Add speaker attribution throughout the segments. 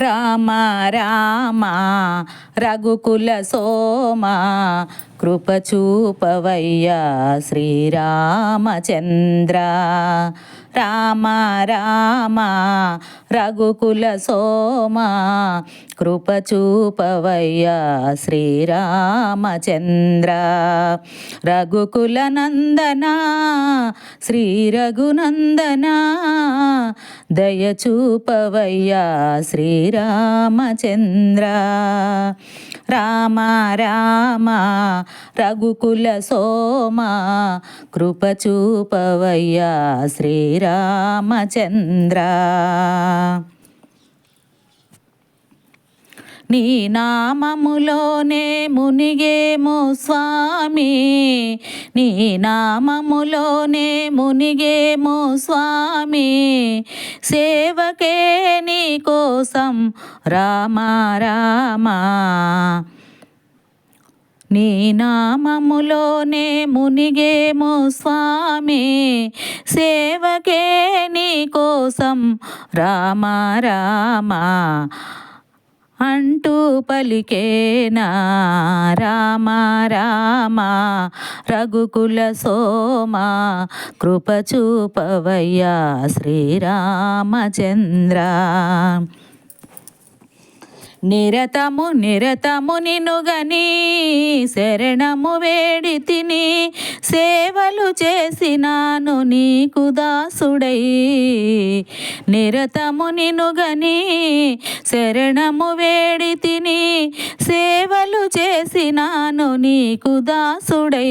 Speaker 1: రామ రామ రఘుకుల సోమ కృపచూపవయ్యా శ్రీరామచంద్ర. రామ రామ రఘుకుల సోమ కృపచూపవయ్యా శ్రీరామచంద్ర. రఘుకుల నందన శ్రీ రఘునందన దయ శ్రీరామచంద్ర. రామ రామ రఘుకుల సోమ కృపచూపవయ్యా శ్రీరామచంద్ర. నీ నామములోనే మునిగేము స్వామి. నీ నామములోనే మునిగేము స్వామి. సేవకే నీ కోసం రామ రామ. నీ నామములోనే మునిగేమో స్వామి. సేవకే నీ కోసం రామ రామా. అంటూ పలికేనా రామ రామ రఘుకుల సోమా కృప చూపవయ్యా శ్రీరామచంద్ర. నిరతము నిరతము నినుగని శరణము వేడి తిని సేవలు చేసినాను నీకు దాసుడై. నిరతము నినుగని శరణము వేడి తిని సేవలు చేసినాను నీకు దాసుడై.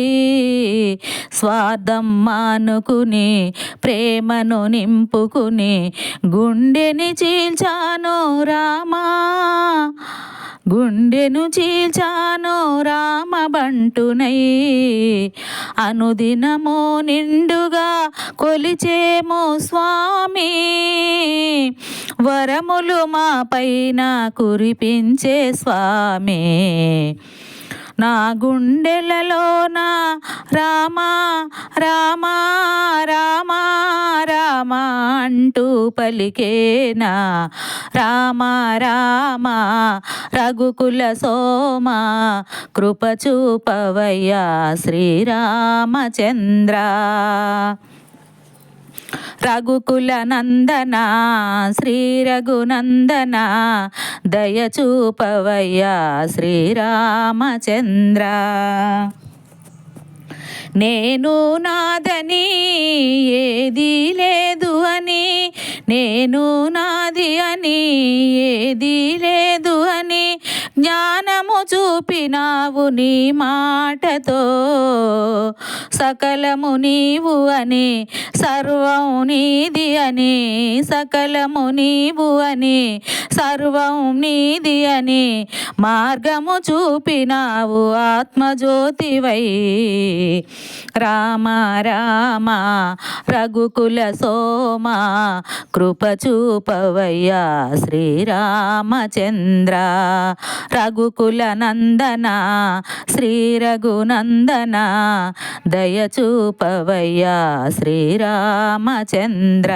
Speaker 1: స్వార్థం మానుకుని ప్రేమను నింపుకుని గుండెని చీల్చాను రామా. గుండెను చీల్చాను రామబంటునై. అనుదినము నిండుగా కొలిచేమో స్వామి. వరములు మా పైన కురిపించే స్వామి. నా గుండెలలోన రామా రామా రామా రామా అంటూ పలికేనా? రామ రామ రఘుకుల సోమ కృపచూపవయ్యా శ్రీరామచంద్ర. రఘుకుల నందన శ్రీ రఘునందన దయ చూపవయ్యా శ్రీరామచంద్ర. నేను నాదని ఏది లేదు అని నేను నాది అని ఏది లేదు అని జ్ఞానము చూపినావు నీ మాటతో. సకలము నీవు అని సర్వం నీది అని సకలము నీవు అని సర్వం నీది అని మార్గము చూపినావు ఆత్మజ్యోతివై. రామ రామ రఘుకుల సోమ కృప చూపవయ్యా శ్రీరామచంద్ర. రఘుకుల నందన శ్రీ రఘునందన దయ చూపవయ్యా శ్రీరామచంద్ర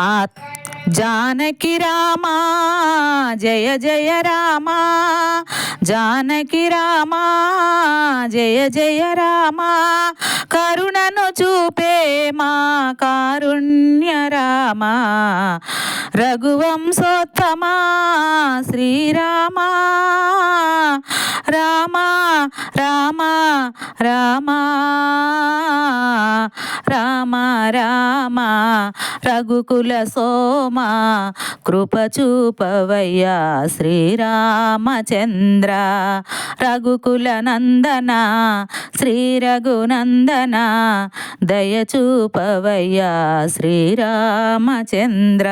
Speaker 1: ఆ జానకి రామా జయ జయ రామా జానకి రామా జయ జయ రామా కరుణను చూపే మా కారుణ్య రామా రఘువంశోత్తమా శ్రీరామా రామా రామా రామా రామ రామ రఘుకుల సోమ కృప చూపవయ్యా శ్రీరామచంద్ర రఘుకుల నందన శ్రీ రఘునందన దయ చూపవయ్యా శ్రీరామచంద్ర.